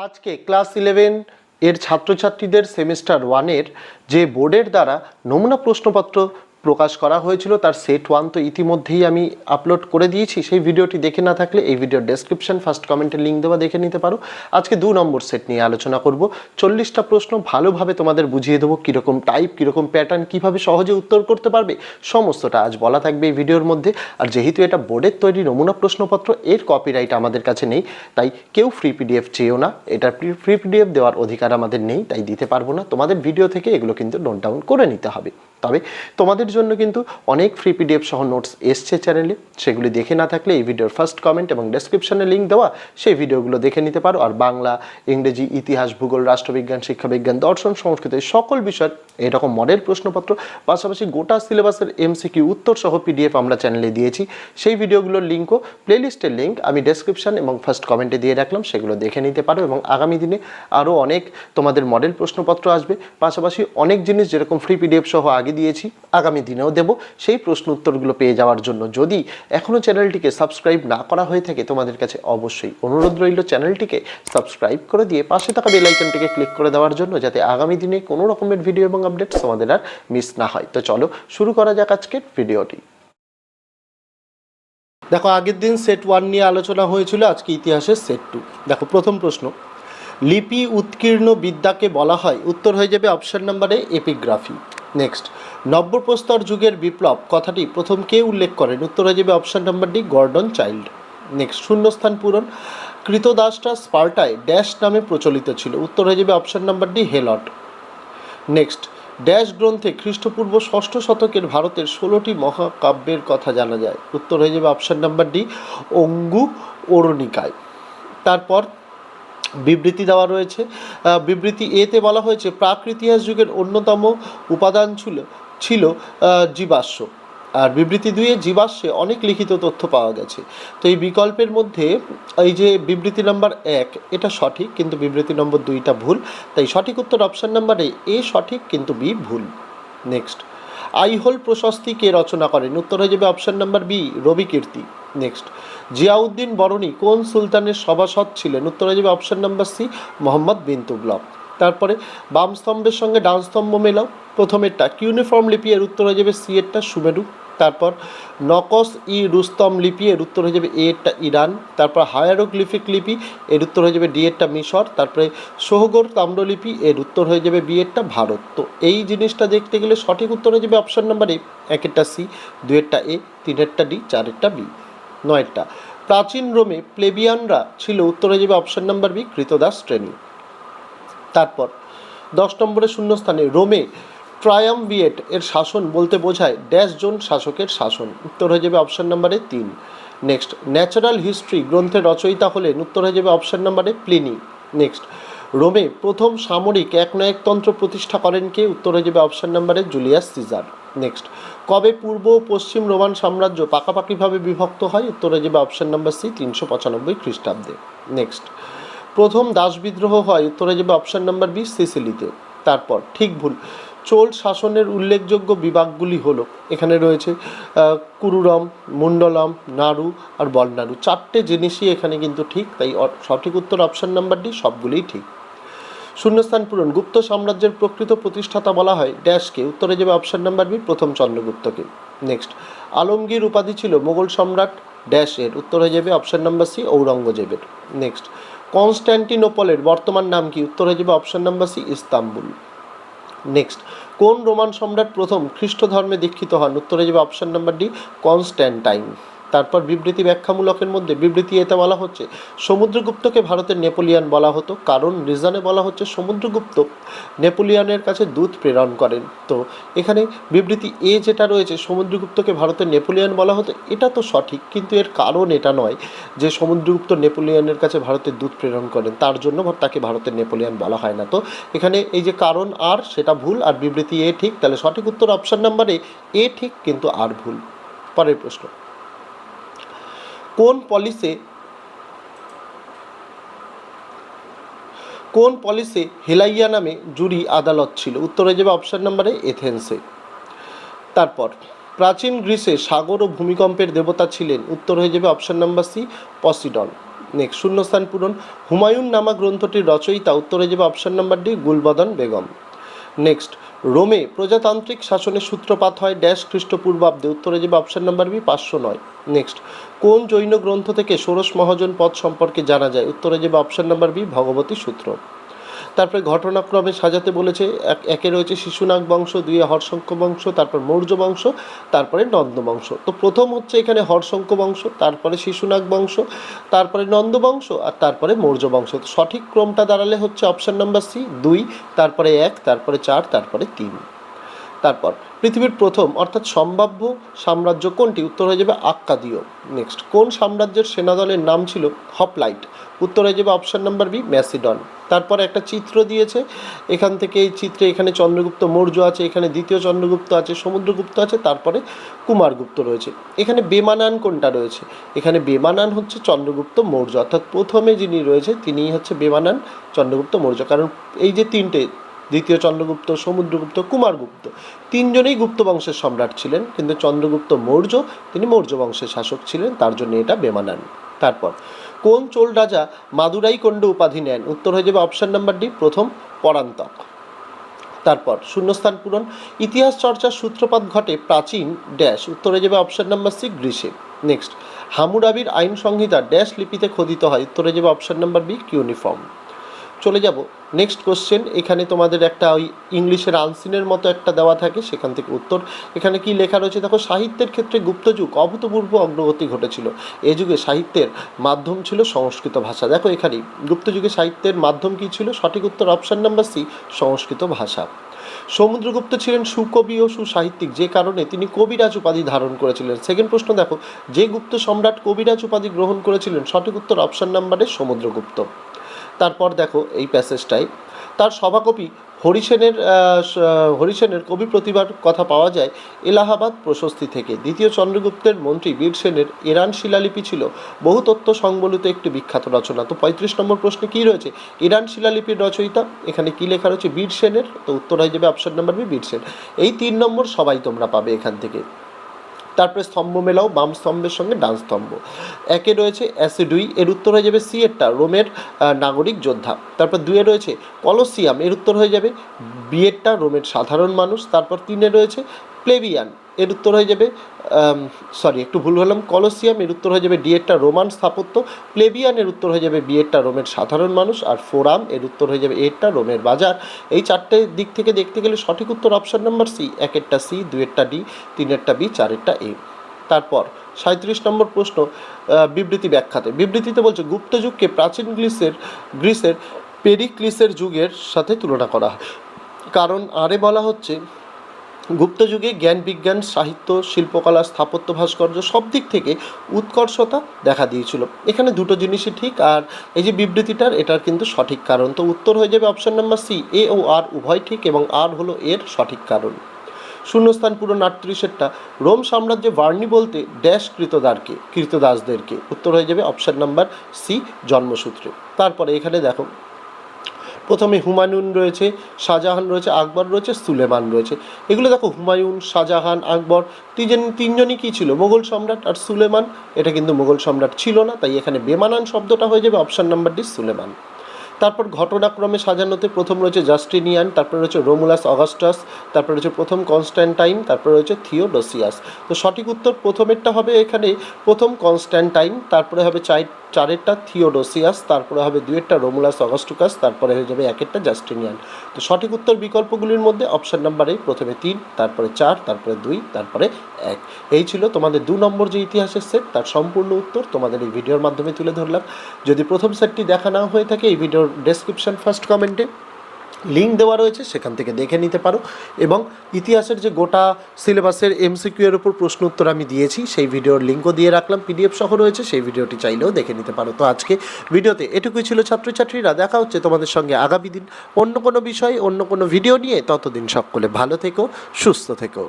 আজকে class eleven এর ছাত্রছাত্রীদের সেমিস্টার ওয়ানের যে বোর্ডের দ্বারা নমুনা প্রশ্নপত্র প্রকাশ করা হয়েছিল, তার সেট ওয়ান তো ইতিমধ্যেই আমি আপলোড করে দিয়েছি। সেই ভিডিওটি দেখে না থাকলে এই ভিডিওর ডেসক্রিপশন ফার্স্ট কমেন্টের লিঙ্ক দেওয়া দেখে নিতে পারো। আজকে দু নম্বর সেট নিয়ে আলোচনা করব। চল্লিশটা প্রশ্ন ভালোভাবে তোমাদের বুঝিয়ে দেবো, কীরকম টাইপ কীরকম প্যাটার্ন কীভাবে সহজে উত্তর করতে পারবে, সমস্তটা আজ বলা থাকবে এই ভিডিওর মধ্যে। আর যেহেতু এটা বোর্ডের তৈরি নমুনা প্রশ্নপত্র, এর কপিরাইট আমাদের কাছে নেই, তাই কেউ ফ্রি পিডিএফ চেয়েও না। এটার ফ্রি পিডিএফ দেওয়ার অধিকার আমাদের নেই, তাই দিতে পারব না। তোমাদের ভিডিও থেকে এগুলো কিন্তু নোট ডাউন করে নিতে হবে। তবে তোমাদের জন্য কিন্তু অনেক ফ্রি পিডিএফ সহ নোটস এসছে চ্যানেলে সেগুলি দেখে না থাকলে এই ভিডিওর ফার্স্ট কমেন্ট এবং ডেসক্রিপশনে লিঙ্ক দেওয়া, সেই ভিডিওগুলো দেখে নিতে পারো। আর বাংলা, ইংরেজি, ইতিহাস, ভূগোল, রাষ্ট্রবিজ্ঞান, শিক্ষাবিজ্ঞান, দর্শন সংস্কৃত, সকল বিষয়ের এরকম মডেল প্রশ্নপত্র, পাশাপাশি গোটা সিলেবাসের এমসিকিউ উত্তর সহ পিডিএফ আমরা চ্যানেলে দিয়েছি। সেই ভিডিওগুলোর লিঙ্কও প্লেলিস্টের লিঙ্ক আমি ডেসক্রিপশন এবং ফার্স্ট কমেন্টে দিয়ে রাখলাম। সেগুলো দেখে নিতে পারো এবং আগামী দিনে আরও অনেক তোমাদের মডেল প্রশ্নপত্র আসবে। পাশাপাশি অনেক জিনিস যেরকম ফ্রি পিডিএফ সহ আগে দিয়েছি, আগামী দিনেও দেব। সেই প্রশ্ন উত্তরগুলো পেয়ে যাওয়ার জন্য যদি এখনও চ্যানেলটিকে সাবস্ক্রাইব না করা হয়ে থাকে, তোমাদের কাছে অবশ্যই অনুরোধ রইল চ্যানেলটিকে সাবস্ক্রাইব করে দিয়ে পাশে থাকা বেল আইকনটিকে ক্লিক করে দেওয়ার জন্য যাতে আগামী দিনে কোনো রকমের ভিডিও এবং আপডেটস তোমাদের আর মিস না হয়। তো চলো, শুরু করা যাক আজকের ভিডিওটি দেখো, আগের দিন সেট ওয়ান নিয়ে আলোচনা হয়েছিল, আজকে ইতিহাসের সেট টু দেখো, প্রথম প্রশ্ন। লিপি উৎকীর্ণ বিদ্যাকে বলা হয়, উত্তর হয়ে যাবে অপশান নাম্বারে এপিগ্রাফি নেক্সট। নব্যপ্রস্তর যুগের বিপ্লব, কথাটি প্রথম কে উল্লেখ করেন? উত্তর যাবে option number D Gordon Childe. Next, শূন্যস্থান পূরণ। কৃতদাসটা স্পার্টায় ড্যাশ নামে প্রচলিত ছিল। উত্তর হয়ে যাবে option number D helot. Next, dash গ্রন্থে খ্রিস্টপূর্ব ষষ্ঠ শতকের ভারতের ষোলোটি মহাকাব্যের কথা জানা যায়। উত্তর হয়ে যাবে অপশান নাম্বার ডি অঙ্গু অরণিকায় তারপর বিবৃতি দেওয়া রয়েছে। বিবৃতি এতে বলা হয়েছে প্রাক ইতিহাস যুগের অন্যতম উপাদান ছিল ছিল জীবাশ্ম। আর বিবৃতি দুইয়ে জীবাশ্মে অনেক লিখিত তথ্য পাওয়া গেছে। তো এই বিকল্পের মধ্যে, এই যে বিবৃতি নাম্বার এক, এটা সঠিক, কিন্তু বিবৃতি নম্বর দুইটা ভুল। তাই সঠিক উত্তর অপশান নাম্বারে এ সঠিক, কিন্তু বি ভুল। নেক্সট। আইহোল প্রশস্তি কে রচনা করেন? উত্তর হয়ে যাবে option number B Ravi Kirti. Next Ziauddin Barani কোন সুলতানের সভাসদ ছিলেন? উত্তর হয়ে যাবে option number C Muhammad bin Tughlaq. তারপরে বাম স্তম্ভের সঙ্গে ডান স্তম্ভ মেলাও। প্রথমেরটা, কিউনিফর্ম লিপি, এর উত্তর হয়ে যাবে সি এরটা সুমেরু। তারপর নকস ই রুস্তম লিপি, এর উত্তর হয়ে যাবে এরটা ইরান, তারপর হায়ারোগ্লিফিক লিপি, এর উত্তর হয়ে যাবে ডি এরটা মিশর, তারপরে সোহগর তাম্রলিপি, এর উত্তর হয়ে যাবে বি এরটা ভারত। তো এই জিনিসটা দেখতে গেলে সঠিক উত্তর হয়ে যাবে অপশান নাম্বার এ একেরটা সি দুয়েরটা এ তিনেরটা ডি চারেরটা বি নয়টা প্রাচীন রোমে প্লেবিয়ানরা ছিল, উত্তর হয়ে যাবে অপশান নাম্বার বি কৃতদাস শ্রেণি। তারপর দশ নম্বরের শূন্যস্থানে রোমে ট্রায়ামভিয়েট এর শাসন বলতে বোঝায় ড্যাশ জোন শাসকের শাসন। উত্তর হয়ে যাবে অপশান নাম্বারে তিন। নেক্সট ন্যাচারাল হিস্ট্রি গ্রন্থের রচয়িতা হলেন উত্তর হয়ে যাবে অপশান নাম্বারে প্লিনি নেক্সট রোমে প্রথম সামরিক একনায়কতন্ত্র প্রতিষ্ঠা করেন কে? উত্তর হয়ে যাবে অপশান নাম্বারে জুলিয়াস সিজার নেক্সট কবে পূর্ব ও পশ্চিম রোমান সাম্রাজ্য পাকাপাকিভাবে বিভক্ত হয়? উত্তর হয়ে যাবে অপশান নাম্বার সি তিনশো পঁচানব্বই খ্রিস্টাব্দে। নেক্সট প্রথম দাস বিদ্রোহ হয়? উত্তরে যাবে অপশান নাম্বার বি সিসিলিতে। তারপর, ঠিক ভুল। চোল শাসনের উল্লেখযোগ্য বিভাগগুলি হলো, এখানে রয়েছে কুরুরম, মুন্ডলম, নাড়ু আর বলনাড়ু। চারটে জিনিসই এখানে কিন্তু ঠিক, তাই সঠিক উত্তর অপশন নাম্বার ডি সবগুলিই ঠিক। শূন্যস্থান পূরণ। গুপ্ত সাম্রাজ্যের প্রকৃত প্রতিষ্ঠাতা বলা হয় ড্যাশকে। উত্তরে যাবে অপশান নাম্বার বি প্রথম চন্দ্রগুপ্তকে। নেক্সট আলমগীর উপাধি ছিল মোগল সম্রাট ড্যাশের। উত্তর যাবে অপশান নাম্বার সি ঔরঙ্গজেবের। নেক্সট কনস্ট্যান্টিনোপলের বর্তমান নাম কি? উত্তর যাবে option number C Istanbul. Next কোন রোমান সম্রাট প্রথম খ্রিস্ট ধর্মে দীক্ষিত হন? উত্তরে যাবে অপশান নাম্বার ডি কনস্ট্যান্টাইন তারপর বিবৃতি ব্যাখ্যামূলকের মধ্যে বিবৃতি এতে বলা হচ্ছে, সমুদ্রগুপ্তকে ভারতের নেপোলিয়ান বলা হতো, কারণ রিজনে বলা হচ্ছে সমুদ্রগুপ্ত নেপোলিয়ানের কাছে দূত প্রেরণ করেন। তো এখানে বিবৃতি এ যেটা রয়েছে, সমুদ্রগুপ্তকে ভারতের নেপোলিয়ান বলা হতো, এটা তো সঠিক, কিন্তু এর কারণ এটা নয় যে সমুদ্রগুপ্ত নেপোলিয়ানের কাছে ভারতের দূত প্রেরণ করেন, তার জন্য তাকে ভারতের নেপোলিয়ান বলা হয় না। তো এখানে এই যে কারণ আর, সেটা ভুল, আর বিবৃতি এ ঠিক, তাহলে সঠিক উত্তর অপশন নাম্বারে এ ঠিক, কিন্তু আর ভুল। পরের প্রশ্ন। কোন পলিসে কোন পলিসে হেলাইয়া নামে জুরি আদালত ছিল? উত্তর হয়ে যাবে অপশান নাম্বারে এথেন্সে তারপর, প্রাচীন গ্রিসে সাগর ও ভূমিকম্পের দেবতা ছিলেন। উত্তর হয়ে যাবে option number C Poseidon next শূন্যস্থান পূরণ। হুমায়ুন নামা গ্রন্থটির রচয়িতা। উত্তরে যাবে option number D Gulbadan Begum. Next রোমে প্রজাতান্ত্রিক শাসনের সূত্রপাত হয় ড্যাশ খ্রিস্টপূর্বাব্দে। উত্তরে যাবে অপশান নাম্বার বি, পাঁচশো নয়। নেক্সট কোন জৈন গ্রন্থ থেকে ষোড়শ মহাজন পদ সম্পর্কে জানা যায়? উত্তরে যাবে অপশান নাম্বার বি, ভগবতী সূত্র। তারপরে ঘটনাক্রমে সাজাতে বলেছে, এক একে রয়েছে শিশুনাগ বংশ দুইয়ে হর্ষঙ্ক বংশ, তারপর মৌর্য বংশ, তারপরে নন্দ বংশ। তো প্রথম হচ্ছে এখানে হর্ষঙ্ক বংশ, তারপরে শিশুনাগ বংশ, তারপরে নন্দ বংশ, আর তারপরে মৌর্য বংশ। সঠিক ক্রমটা দাঁড়ালে হচ্ছে অপশান নাম্বার সি দুই, তারপরে এক, তারপরে চার, তারপরে তিন। তারপর পৃথিবীর প্রথম, অর্থাৎ সম্ভাব্য সাম্রাজ্য কোনটি? উত্তর হয়ে যাবে আক্কাদীয়। নেক্সট কোন সাম্রাজ্যের সেনাদলের নাম ছিল হপলাইট উত্তর হয়ে যাবে অপশান নাম্বার বি ম্যাসিডন তারপরে একটা চিত্র দিয়েছে। এখান থেকে এই চিত্রে এখানে চন্দ্রগুপ্ত মৌর্য আছে, এখানে দ্বিতীয় চন্দ্রগুপ্ত আছে, সমুদ্রগুপ্ত আছে, তারপরে কুমারগুপ্ত রয়েছে। এখানে বেমানান কোনটা রয়েছে? এখানে বেমানান হচ্ছে চন্দ্রগুপ্ত মৌর্য, অর্থাৎ প্রথমে যিনি রয়েছে তিনিই হচ্ছে বেমানান চন্দ্রগুপ্ত মৌর্য। কারণ এই যে তিনটে দ্বিতীয় চন্দ্রগুপ্ত, সমুদ্রগুপ্ত, কুমারগুপ্ত। তিনজনেই গুপ্ত বংশের সম্রাট ছিলেন, কিন্তু চন্দ্রগুপ্ত মৌর্য, তিনি মৌর্য বংশের শাসক ছিলেন, তার জন্য এটা বেমানান। তারপর, কোন চোল রাজা মাদুরাই কণ্ড উপাধি নেন? উত্তর হয়ে যাবে অপশান নাম্বার ডি প্রথম পরান্তক। তারপর, শূন্যস্থান পূরণ। ইতিহাস চর্চার সূত্রপাত ঘটে প্রাচীন ড্যাশ। উত্তরে যাবে অপশান নাম্বার সি গ্রীসে নেক্সট হামুরাবির আইন সংহিতা ড্যাশ লিপিতে খোদিত হয়। উত্তরে যাবে অপশান নাম্বার বি কিউনিফর্ম। চলে যাব নেক্সট কোশ্চেন এখানে তোমাদের একটা ওই ইংলিশের আনসিনের মতো একটা দেওয়া থাকে, সেখান থেকে উত্তর। এখানে কি লেখা রয়েছে? দেখো, সাহিত্যের ক্ষেত্রে গুপ্তযুগ অভূতপূর্ব অগ্রগতি ঘটেছিল। এ যুগে সাহিত্যের মাধ্যম ছিল সংস্কৃত ভাষা। দেখো এখানে গুপ্তযুগে সাহিত্যের মাধ্যম কী ছিল? সঠিক উত্তর অপশন নাম্বার সি সংস্কৃত ভাষা। সমুদ্রগুপ্ত ছিলেন সুকবি ও সুসাহিত্যিক, যে কারণে তিনি কবিরাজ উপাধি ধারণ করেছিলেন। সেকেন্ড প্রশ্ন, দেখো, যে গুপ্ত সম্রাট কবিরাজ উপাধি গ্রহণ করেছিলেন, সঠিক উত্তর অপশন নাম্বারে সমুদ্রগুপ্ত। তারপর দেখো এই প্যাসেজটাই। তার সভাকবি হরিসেনের হরিসেনের কবি প্রতিভার কথা পাওয়া যায় এলাহাবাদ প্রশস্তি থেকে। দ্বিতীয় চন্দ্রগুপ্তের মন্ত্রী বীরসেনের ইরান শিলালিপি ছিল বহু তথ্য সংবলিত একটি বিখ্যাত রচনা। তো পঁয়ত্রিশ নম্বর প্রশ্নে কী রয়েছে? ইরান শিলালিপির রচয়িতা, এখানে কী লেখা রয়েছে? বীরসেনের তো উত্তর হয়ে যাবে অপশন নাম্বার বি বীরসেন এই তিন নম্বর সবাই তোমরা পাবে এখান থেকে। তারপরে স্তম্ভ মেলাও, বাম স্তম্ভের সঙ্গে ডান স্তম্ভ। একে রয়েছে অ্যাসিডুই, এর উত্তর হয়ে যাবে সি রোমের নাগরিক যোদ্ধা। তারপর দুয়ে রয়েছে কলসিয়াম, এর উত্তর হয়ে যাবে বিয়েরটা রোমের সাধারণ মানুষ। তারপর তিনে রয়েছে প্লেবিয়ান, এর উত্তর হয়ে যাবে সরি একটু ভুল হলাম, কলসিয়াম, এর উত্তর হয়ে যাবে ডিএটটা রোমান স্থাপত্য, প্লেবিয়ান, এর উত্তর হয়ে যাবে বিয়েরটা রোমের সাধারণ মানুষ, আর ফোরাম, এর উত্তর হয়ে যাবে এরটা রোমের বাজার। এই চারটে দিক থেকে দেখতে গেলে সঠিক উত্তর অপশন নাম্বার সি একেরটা সি দুয়েরটা ডি তিনেরটা বি চারেরটা এ তারপর সাঁত্রিশ নম্বর প্রশ্ন বিবৃতি ব্যাখ্যাতে। বিবৃতিতে বলছে গুপ্ত যুগকে প্রাচীন গ্রিসের গ্রিসের, পেরিক্লিসের যুগের সাথে তুলনা করা হয়। কারণ আরে বলা হচ্ছে গুপ্ত যুগে জ্ঞান বিজ্ঞান, সাহিত্য, শিল্পকলা, স্থাপত্য, ভাস্কর্য সব দিক থেকে উৎকর্ষতা দেখা দিয়েছিল। এখানে দুটো জিনিসই ঠিক, আর এই যে বিবৃতিটার, এটার কিন্তু সঠিক কারণ। তো উত্তর হয়ে যাবে অপশন নাম্বার সি এ ও আর উভয় ঠিক এবং আর হলো এর সঠিক কারণ। শূন্যস্থান পূরণ আটত্রিশেরটা রোম সাম্রাজ্যে বার্নি বলতে ড্যাশ কৃতদারকে, কৃতদাসদেরকে। উত্তর হয়ে যাবে অপশান নাম্বার সি জন্মসূত্রে। তারপরে এখানে দেখো প্রথমে হুমায়ুন রয়েছে, শাহজাহান রয়েছে, আকবর রয়েছে, সুলেমান রয়েছে। এগুলো দেখো, হুমায়ুন, শাহজাহান, আকবর, তিনজন, তিনজনই কী ছিল? মোগল সম্রাট আর সুলেমান। এটা কিন্তু মোগল সম্রাট ছিল না, তাই এখানে বেমানান শব্দটা হয়ে যাবে অপশান নাম্বার ডি সুলেমান। তারপর ঘটনাক্রমে সাজানোতে প্রথম রয়েছে জাস্টিনিয়ান, তারপর রয়েছে রোমুলাস অগাস্টাস, তারপর রয়েছে প্রথম কনস্ট্যান্টাইন, তারপর রয়েছে থিওডোসিয়াস। তো সঠিক উত্তর প্রথমেরটা হবে এখানে প্রথম কনস্ট্যান্টাইন, তারপরে হবে চাই, চারেরটা থিওডোসিয়াস, তারপরে হবে দুয়েরটা রোমুলাস অগাস্টুকাস, তারপরে হয়ে যাবে একেরটা জাস্টিনিয়ান। তো সঠিক উত্তর বিকল্পগুলির মধ্যে অপশন নাম্বার প্রথমে তিন, তারপরে চার, তারপরে দুই, তারপরে এক। এই ছিল তোমাদের দু নম্বর যে ইতিহাসের সেট, তার সম্পূর্ণ উত্তর তোমাদের এই ভিডিওর মাধ্যমে তুলে ধরলাম। যদি প্রথম সেটটি দেখা না হয়ে থাকে, এই ভিডিওর ডেসক্রিপশন ফার্স্ট কমেন্টে লিঙ্ক দেওয়া রয়েছে, সেখান থেকে দেখে নিতে পারো। এবং ইতিহাসের যে গোটা সিলেবাসের এমসিকিউ এর উপর প্রশ্ন উত্তর আমি দিয়েছি, সেই ভিডিওর লিঙ্কও দিয়ে রাখলাম। পিডিএফ সহ রয়েছে, সেই ভিডিওটি চাইলেও দেখে নিতে পারো। তো আজকে ভিডিওতে এটুকুই ছিল ছাত্রছাত্রীরা। দেখা হচ্ছে তোমাদের সঙ্গে আগামী দিন অন্য কোনো বিষয়ে, অন্য কোনো ভিডিও নিয়ে। ততদিন সকলে ভালো থেকো, সুস্থ থেকো।